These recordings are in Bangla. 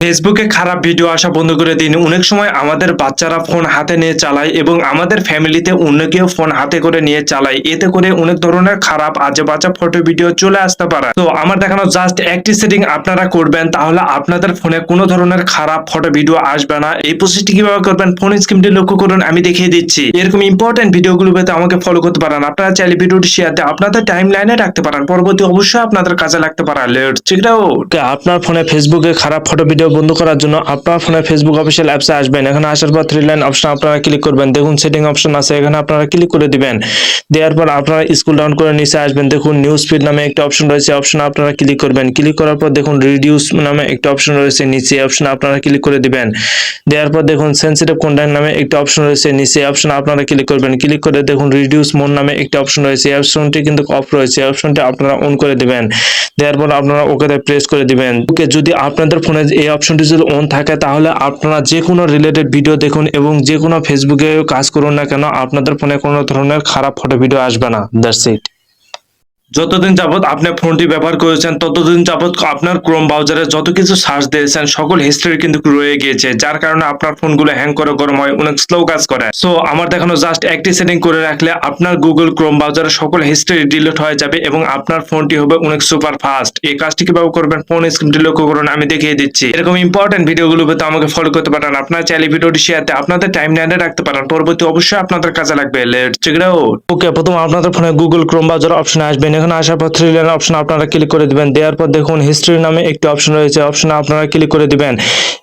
ফেসবুকে খারাপ ভিডিও আসা বন্ধ করে দিন। অনেক সময় আমাদের বাচ্চারা ফোন হাতে নিয়ে চালায় এবং আমাদের ফ্যামিলিতে অন্য কেউ ফোন হাতে করে নিয়ে চালায়। এতে করে অনেক ধরনের খারাপ আজে বাজে ফটো ভিডিও চলে আসতে পারে। তো আমার দেখানো জাস্ট একটি সেটিং আপনারা করবেন, তাহলে আপনাদের ফোনে কোনো ধরনের খারাপ ফটো ভিডিও আসবে না। এই প্রসেসটি কীভাবে করবেন ফোন স্ক্রিনটি লক্ষ্য করুন, আমি দেখিয়ে দিচ্ছি। এরকম ইম্পর্টেন্ট ভিডিওগুলো পেতে আমাকে ফলো করতে পারেন। আপনারা চাইলে ভিডিওটি শেয়ার দিয়ে আপনাদের টাইম লাইনে রাখতে পারেন। পরবর্তী অবশ্যই আপনাদের কাজে লাগতে পারে। চেক ইট আপনার ফোনে ফেসবুকে খারাপ ফটো ভিডিও বন্ধ করার জন্য আপনার ফোনে ফেসবুক অফিসিয়াল অ্যাপসে আসবেন। এখানে আসার পর থ্রি লাইন অপশন আপনারা ক্লিক করবেন। দেখুন সেটিং অপশন আছে, এখানে আপনারা ক্লিক করে দিবেন। দেওয়ার পর আপনারা স্কুল ডাউন করে নিচে আসবেন। দেখুন নিউজ ফিড নামে একটা অপশন রয়েছে অপশন আপনারা ক্লিক করবেন। ক্লিক করার পর দেখুন রিডিউস নামে একটা অপশন রয়েছে, নিচে অপশন আপনারা ক্লিক করে দিবেন। দেওয়ার পর দেখুন সেন্সিটিভ কন্টেন্ট নামে একটা অপশন রয়েছে, নিচে অপশন আপনারা ক্লিক করবেন। ক্লিক করে দেখুন রিডিউস মোড নামে একটা অপশন রয়েছে। অপশনটি কিন্তু অফ রয়েছে অপশনটি আপনারা অন করে দিবেন। দেওয়ার পর আপনারা ওকে প্রেস করে দিবেন। ওকে যদি আপনাদের ফোনে এই অপশনটি যদি অন থাকে, তাহলে আপনারা যে কোনো রিলেটেড ভিডিও দেখুন এবং যে কোনো ফেসবুকে কাজ করুন না কেন, আপনাদের ফোনে কোনো ধরনের খারাপ ফটো ভিডিও আসবে না। দ্যাটস ইট যতদিন যাবত আপনি ফোনটি ব্যবহার করেছেন, ততদিন যাবত আপনার ক্রোম ব্রাউজারে যত কিছু সার্চ দিয়েছেন, সকল হিস্ট্রি কিন্তু রয়ে গিয়েছে, যার কারণে আপনার ফোনগুলো হ্যাং করে গরম হয়, অনেক স্লো কাজ করে। সো আমার দেখানো জাস্ট একটি সেটিং করে রাখলে আপনার গুগল ক্রোম ব্রাউজারে সকল হিস্ট্রি ডিলিট হয়ে যাবে এবং আপনার ফোনটি হবে অনেক সুপার ফাস্ট এই কাজটি কীভাবে করবেন ফোন স্ক্রিনটি লক্ষ্য করুন, আমি দেখিয়ে দিচ্ছি। এরকম ইম্পর্টেন্ট ভিডিওগুলো পেতে আমাকে ফলো করতে পারেন। আপনার চাইলে ভিডিওটি শেয়ার দিয়ে আপনাদের টাইম লাইনে রাখতে পারেন। পরবর্তী অবশ্যই আপনাদের কাজে লাগবে। লেটস চেক ওকে প্রথম আপনাদের ফোনে গুগল ক্রোম ব্রাউজার অপশনে আসবেন এখানে আসার পর থ্রি লাইন অপশন আপনারা ক্লিক করে দিবেন। দেওয়ার পর দেখুন হিস্ট্রি নামে একটি অপশন রয়েছে। অপশনে আপনারা ক্লিক করে দিবেন।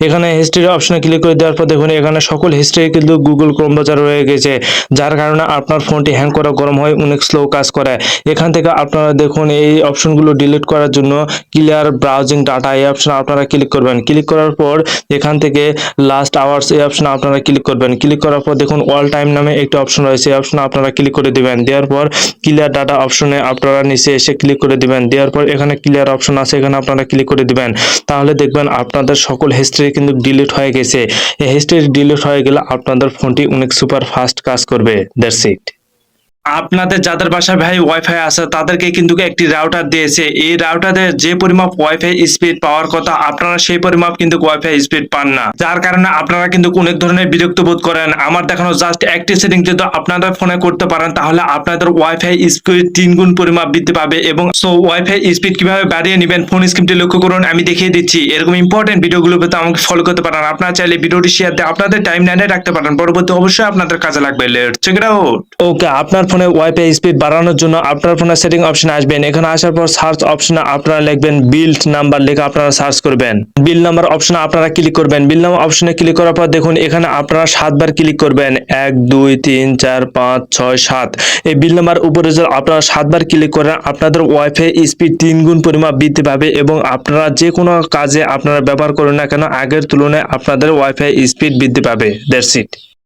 এখানে হিস্ট্রি অপশনে ক্লিক করে দেওয়ার পর দেখুন এখানে সকল হিস্ট্রি কিন্তু গুগল ক্রোম ব্রাউজার রয়ে গেছে। যার কারণে আপনার ফোনটি হ্যাং করা গরম হয়, অনেক স্লো কাজ করে। এখান থেকে আপনারা দেখুন এই অপশনগুলো ডিলিট করার জন্য ক্লিয়ার ব্রাউজিং ডাটা এই অপশন আপনারা ক্লিক করবেন। ক্লিক করার পর এখান থেকে লাস্ট আওয়ার্স এই অপশন আপনারা ক্লিক করবেন। ক্লিক করার পর দেখুন অল টাইম নামে একটি অপশন রয়েছে। এই অপশন আপনারা ক্লিক করে দিবেন। দেওয়ার পর ক্লিয়ার ডাটা অপশনে আপনারা নিচে এসে ক্লিক করে দিবেন। দেওয়ার পর এখানে ক্লিয়ার অপশন আছে, এখানে আপনারা ক্লিক করে দিবেন। তাহলে দেখবেন আপনাদের সকল হিস্ট্রি কিন্তু ডিলিট হয়ে গেছে। এই হিস্ট্রি ডিলিট হয়ে গেলে আপনাদের ফোনটি অনেক সুপার ফাস্ট কাজ করবে। দ্যাটস ইট আপনাদের যাদের বাসায় ভাই ওয়াইফাই আছে, তাদেরকে কিন্তু একটি রাউটার দিয়েছে। এই রাউটারে যে পরিমাপ ওয়াইফাই স্পিড পাওয়ার কথা, আপনারা সেই পরিমাপ কিন্তু ওয়াইফাই স্পিড পান না। যার কারণে আপনারা কিন্তু অনেক ধরনের বিরক্ত বোধ করেন। আমার দেখানো জাস্ট একটি সেটিং যদি আপনাদের ফোনে করতে পারেন, তাহলে আপনাদের ওয়াইফাই স্পিড তিন গুণ পরিমাপ বৃদ্ধি পাবে এবং সো ওয়াইফাই স্পিড কীভাবে বাড়িয়ে নেবেন ফোন স্ক্রিনটি লক্ষ্য করুন, আমি দেখিয়ে দিচ্ছি। এরকম ইম্পর্টেন্ট ভিডিওগুলো পেতে আমাকে ফলো করতে পারেন। আপনারা চাইলে ভিডিওটি শেয়ার দিয়ে আপনাদের টাইম লাইনে রাখতে পারেন। পরবর্তী অবশ্যই আপনাদের কাজে লাগবে। লেটস চেক আউট ওকে আপনার ফোনে ওয়াইফাই স্পিড বাড়ানোর জন্য আপনার ফোনে সেটিং অপশনে আসবেন। এখানে আসার পর সার্চ অপশনে আপনারা লিখবেন বিল্ড নাম্বার লিখে আপনারা সার্চ করবেন। বিল নাম্বার অপশনে আপনারা ক্লিক করবেন। বিল নাম্বার অপশনে ক্লিক করার পর দেখুন, এখানে আপনারা সাতবার ক্লিক করবেন। এক, দুই, তিন, চার, পাঁচ, ছয়, সাত। এই বিল নাম্বার উপরে যদি আপনারা সাতবার ক্লিক করেন, আপনাদের ওয়াইফাই স্পিড তিন গুণ পরিমাপ বৃদ্ধি পাবে এবং আপনারা যে কোনো কাজে আপনারা ব্যবহার করুন না কেন, আগের তুলনায় আপনাদের ওয়াইফাই স্পিড বৃদ্ধি পাবে। That's it.